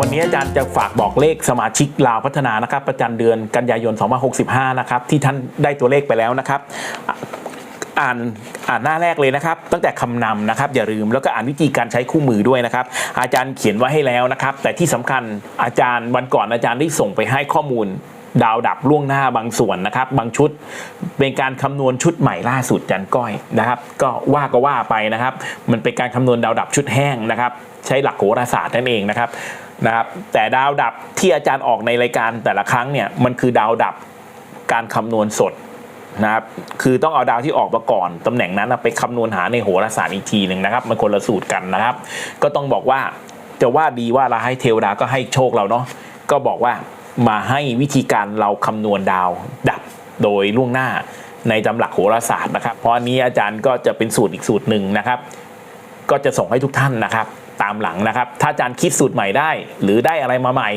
วันนี้อาจารย์จะฝากบอกเลขสมาชิกลาวพัฒนานะครับ ประจำเดือนกันยายน 2565 นะครับ ที่ท่านได้ตัวเลขไปแล้วนะครับอ่านอ่านหน้าแรกเลยนะครับ ตั้งแต่คำนำนะครับ อย่าลืมแล้วก็อ่านวิธีการใช้คู่มือด้วยนะครับ อาจารย์เขียนไว้ให้แล้วนะครับ แต่ที่สำคัญอาจารย์วันก่อนอาจารย์ได้ส่งไปให้ข้อมูล ดาวดับล่วงหน้าบางส่วนนะครับ บางชุดเป็นการคำนวณชุดใหม่ล่าสุดจันก้อยนะครับ ก็ว่าก็ว่าไปนะครับ มันเป็นการคำนวณดาวดับชุดแห้งนะครับ ใช้หลักโหราศาสตร์นั่นเองนะครับนะครับ แต่ดาวดับที่อาจารย์ออกในรายการแต่ละครั้งเนี่ยมันคือดาวดับการคำนวณสดนะครับคือต้องเอาดาวที่ออกมาก่อน ตำแหน่งนั้นไปคำนวณหาในโหราศาสตร์อีกทีหนึ่งนะครับ มันคนละสูตรกันนะครับ ก็ต้องบอกว่าจะว่าดีว่าเราให้เทวดาก็ให้โชคเราเนาะก็บอกว่า มาให้วิธีการเราคำนวณดาวดับโดยล่วงหน้าในตำหลักโหราศาสตร์นะครับ เพราะอันนี้อาจารย์ก็จะเป็นสูตรอีกสูตรหนึ่งนะครับ ก็จะส่งให้ทุกท่านนะครับ ตามหลังนะครับ ถ้าอาจารย์คิดสูตรใหม่ได้ หรือได้อะไรมาใหม่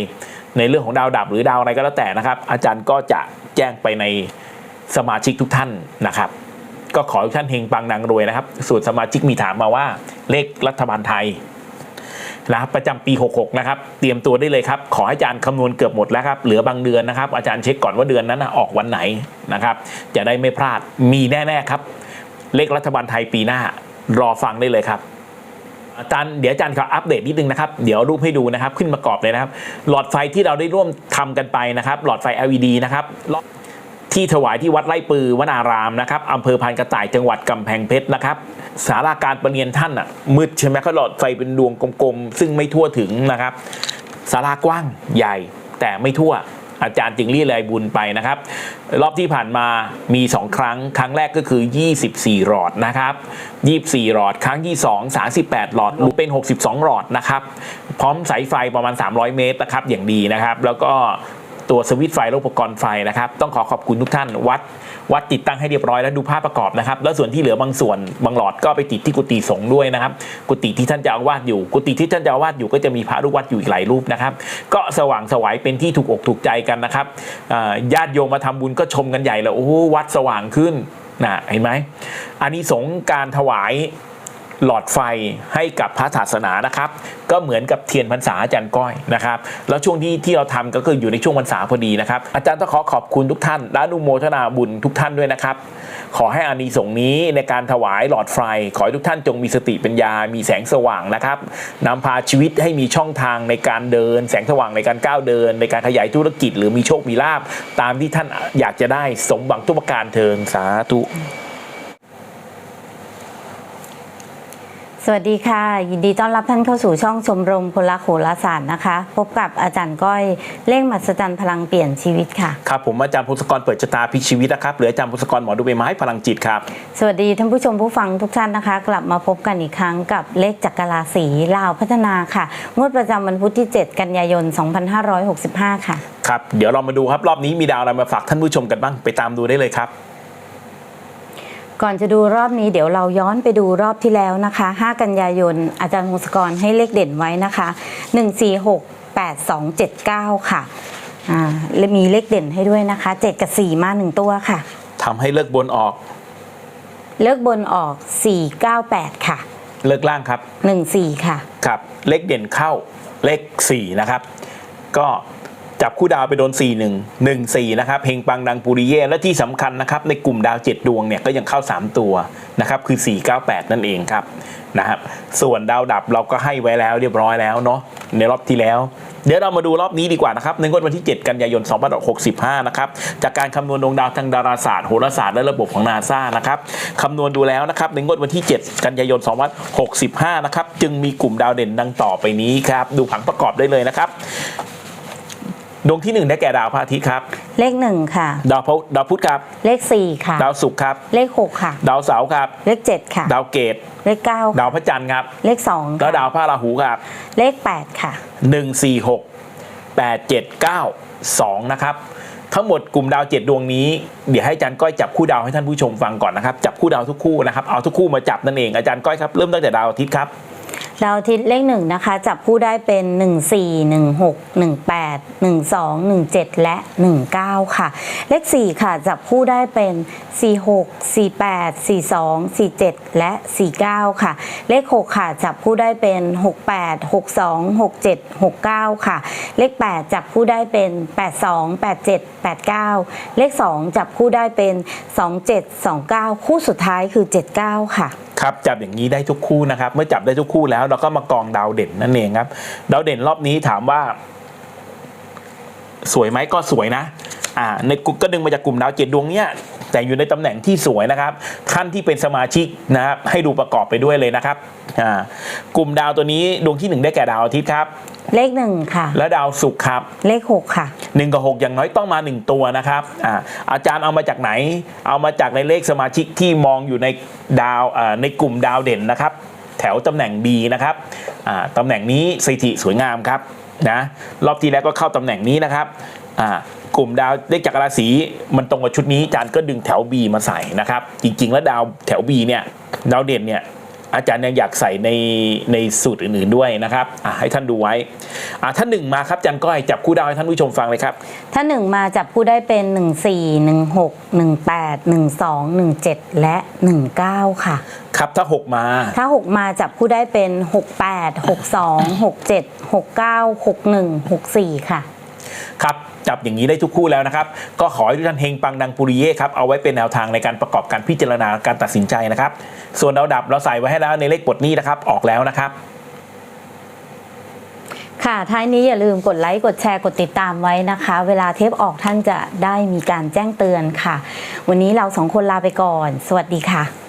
ในเรื่องของดาวดับหรือดาวอะไรก็แล้วแต่นะครับ อาจารย์ก็จะแจ้งไปในสมาชิกทุกท่านนะครับ ก็ขอทุกท่านเฮงปังนางรวยนะครับส่วนสมาชิกมีถามมาว่าเลขรัฐบาลไทย นะครับประจำปี 66 นะครับ เตรียมตัวได้เลยครับ ขอให้อาจารย์คำนวณเกือบหมดแล้วครับ เหลือบางเดือนนะครับ อาจารย์เช็คก่อนว่าเดือนนั้นนะออกวันไหนนะครับ จะได้ไม่พลาด มีแน่ ๆ ครับ เลขรัฐบาลไทยปีหน้า รอฟังได้เลยครับ อาจารย์เดี๋ยวอาจารย์ขออัปเดตนิดนึงนะครับ เดี๋ยวรูปให้ดูนะครับ ขึ้นมากอบเลยนะครับ หลอดไฟที่เราได้ร่วมทำกันไปนะครับ หลอดไฟ LED นะครับ ที่ถวายที่วัดไร่ปือวนารามนะครับอำเภอพานกระต่ายจังหวัดกำแพงเพชรนะครับสาราการประเรียนท่านอะมืดใช่ไหมเขาหลอดไฟเป็นดวงกลมๆซึ่งไม่ทั่วถึงนะครับสารากว้างใหญ่แต่ไม่ทั่วอาจารย์จึงเรียรายบุญไปนะครับ รอบที่ผ่านมามี 2 ครั้ง ครั้งแรกก็คือ 24 หลอดนะครับ24 หลอด ครั้งที่ 2 38 หลอดรวมเป็น 62 หลอดนะครับ พร้อมสายไฟประมาณ 300 เมตรนะครับอย่างดีนะครับ แล้วก็ ตัวสวิตไฟและอุปกรณ์ไฟนะครับ ต้องขอขอบคุณทุกท่าน วัดวัดติดตั้งให้เรียบร้อยแล้วดูภาพประกอบนะครับ แล้วส่วนที่เหลือบางส่วนบางหลอดก็ไปติดที่กุฏิสงฆ์ด้วยนะครับ กุฏิที่ท่านจ้าอาวาสอยู่ กุฏิที่ท่านจ้าอาวาสอยู่ก็จะมีพระลูกวัดอยู่อีกหลายรูปนะครับ ก็สว่างสวัยเป็นที่ถูกอกถูกใจกันนะครับญาติโยมมาทำบุญก็ชมกันใหญ่เลยโอ้วัดสว่างขึ้นนะเห็นไหมอานิสงส์การถวาย หลอดไฟให้กับพระศาสนานะครับ ก็เหมือนกับเทียนพรรษาอาจารย์ก้อยนะครับ แล้วช่วงที่ที่เราทำก็คืออยู่ในช่วงพรรษาพอดีนะครับ อาจารย์ต้องขอขอบคุณทุกท่านและนุโมทนาบุญทุกท่านด้วยนะครับ ขอให้อานิสงส์นี้ในการถวายหลอดไฟ ขอให้ทุกท่านจงมีสติปัญญา มีแสงสว่างนะครับนำพาชีวิตให้มีช่องทางในการเดิน แสงสว่างในการก้าวเดิน ในการขยายธุรกิจ หรือมีโชคมีลาภตามที่ท่านอยากจะได้สมหวังทุกประการเทินสาธุ สวัสดีค่ะ ยินดีต้อนรับท่านเข้าสู่ช่องชมรมพลโหราศาสตร์นะคะ พบกับอาจารย์ก้อยเล่งมหัศจรรย์พลังเปลี่ยนชีวิตค่ะครับผมอาจารย์พงศกรเปิดชะตาพลิกชีวิตนะครับหรืออาจารย์พงศกรหมอดูใบไม้พลังจิตครับสวัสดีท่านผู้ชมผู้ฟังทุกท่านนะคะ กลับมาพบกันอีกครั้งกับเลขจักรราศีลาวพัฒนาค่ะงวดประจำวันพุธที่ 7 กันยายน 2565 ค่ะครับเดี๋ยวเรามาดูครับรอบนี้มีดาวอะไรมาฝากท่านผู้ชมกันบ้างไปตามดูได้เลยครับ ก่อนจะดูรอบนี้เดี๋ยวเราย้อนไปดูรอบที่แล้วนะคะ 5 กันยายน อาจารย์พงศกรให้เลขเด่นไว้นะคะ 146 8279 ค่ะอ่าและมีเลขเด่นให้ด้วยนะคะ 7 กับ 4 มา 1 ตัวค่ะ ทำให้เลิกบนออก เลิกบนออก 498 ค่ะ เลิกล่างครับ 14 ค่ะ ครับ เลขเด่นเข้าเลข4นะครับ ก็ จับคู่ดาวไปโดน 4 1 1 4 นะครับเฮงปังดังปุริเย่และที่สำคัญนะครับในกลุ่มดาว 7 ดวงเนี่ยก็ยังเข้า 3 ตัวนะครับคือ 498 นั่นเองครับนะครับส่วนดาวดับเราก็ให้ไว้แล้วเรียบร้อยแล้วเนาะในรอบที่แล้ว เดี๋ยวเรามาดูรอบนี้ดีกว่านะครับในงวดวันที่ 7 กันยายน 2565 นะครับจากการคำนวณดวงดาวทางดาราศาสตร์โหราศาสตร์และระบบของนาซานะครับคำนวณดูแล้วนะครับในงวดวันที่ 7 กันยายน 2565 นะครับจึงมีกลุ่มดาวเด่นดังต่อไปนี้ครับดูผังประกอบได้เลยนะครับ ดวงที่1ได้แก่ดาวพระอาทิตย์ครับ เลข1ค่ะ ดาวพุธดาวพุธครับ เลข4ค่ะ ดาวศุกร์ครับ เลข6ค่ะ ดาวเสาร์ครับ เลข7ค่ะ ดาวเกตเลข9ดาค่ะวพระจันทร์ครับ เลข2แล้วค่ะดาวพระราหูครับ เลข8ค่ะหนึ่งสี่หกแปดเจ็ดเก้าสองนะครับทั้งหมดกลุ่มดาวเจ็ดดวงนี้เดี๋ยวให้อาจารย์ก้อยจับคู่ดาวให้ท่านผู้ชมฟังก่อนนะครับจับคู่ดาวทุกคู่นะครับเอาทุกคู่มาจับนั่นเองอาจารย์ก้อยครับเริ่มตั้งแต่ดาวอาทิตย์ครับ ดาวอาทิตย์เลขหนึ่งนะคะ จับคู่ได้เป็น 1 4 1 6 1 8 1 2 1 7 และ 19 ค่ะ เลข 4 ค่ะ จับคู่ได้เป็น 4 6 4 8 4 2 4 7 และ 49 ค่ะ เลข 6 ค่ะ จับคู่ได้เป็น 6 8 6 2 6 7 6 9 ค่ะ เลข 8 จับคู่ได้เป็น 8 2 8 7 8 9 เลข 2 จับคู่ได้เป็น 2 7 2 9 คู่สุดท้ายคือ 79 ค่ะ ครับจับอย่างนี้ได้ทุกคู่นะครับเมื่อจับได้ทุกคู่แล้วเราก็มากองดาวเด่นนั่นเองครับ ดาวเด่นรอบนี้ถามว่า สวยไหมก็สวยนะอ่าในกลุ่มก็ดึงมาจากกลุ่มดาวเจ็ดดวงเนี้ย แต่อยู่ในตำแหน่งที่สวยนะครับท่านที่เป็นสมาชิกนะครับให้ดูประกอบไปด้วยเลยนะครับอ่ากลุ่มดาวตัวนี้ดวงที่หนึ่งได้แก่ดาวอาทิตย์ครับ เลข1ค่ะ และดาวศุกร์ครับ เลข 6 ค่ะหนึ่งกับหกอย่างน้อยต้องมาหนึ่งตัวนะครับอ่าอาจารย์เอามาจากไหน เอามาจากในเลขสมาชิกที่มองอยู่ในดาวอ่าในกลุ่มดาวเด่นนะครับ แถวตำแหน่ง B นะครับอ่าตำแหน่งนี้สถิติสวยงามครับนะรอบที่แล้วก็เข้าตำแหน่งนี้นะครับอ่า กลุ่มดาวเลขจากราศีมันตรงกับชุดนี้อาจารย์ก็ดึงแถว B มาใส่นะครับ จริง ๆ แล้วดาวแถว B เนี่ยดาวเด่นเนี่ยอาจารย์ยังอยากใส่ในในสูตรอื่นๆด้วยนะครับอ่าให้ท่านดูไว้อ่าท่านหนึ่งมาครับอาจารย์ก้อยจับคู่ดาวให้ท่านผู้ชมฟังเลยครับถ้า1มาจับคู่ได้เป็น 1 4 1 6 1 8 1 2 1 7 และ 19 ค่ะ ครับถ้า 6 มา ถ้า 6 มาจับคู่ได้เป็น 6 8 6 2 6 7 6 9 6 1 6 4 ค่ะ ครับจับอย่างนี้ได้ทุกคู่แล้วนะครับ ก็ขอให้ทุกท่านเฮงปังดังปุริเย่ครับเอาไว้เป็นแนวทางในการประกอบการพิจารณาการตัดสินใจนะครับ ส่วนดาวดับเราใส่ไว้ให้แล้วในเลขปลดนี้นะครับออกแล้วนะครับค่ะ ท้ายนี้อย่าลืมกดไลค์ กดแชร์ กดติดตามไว้นะคะ เวลาเทปออกท่านจะได้มีการแจ้งเตือนค่ะ วันนี้เราสองคนลาไปก่อน สวัสดีค่ะ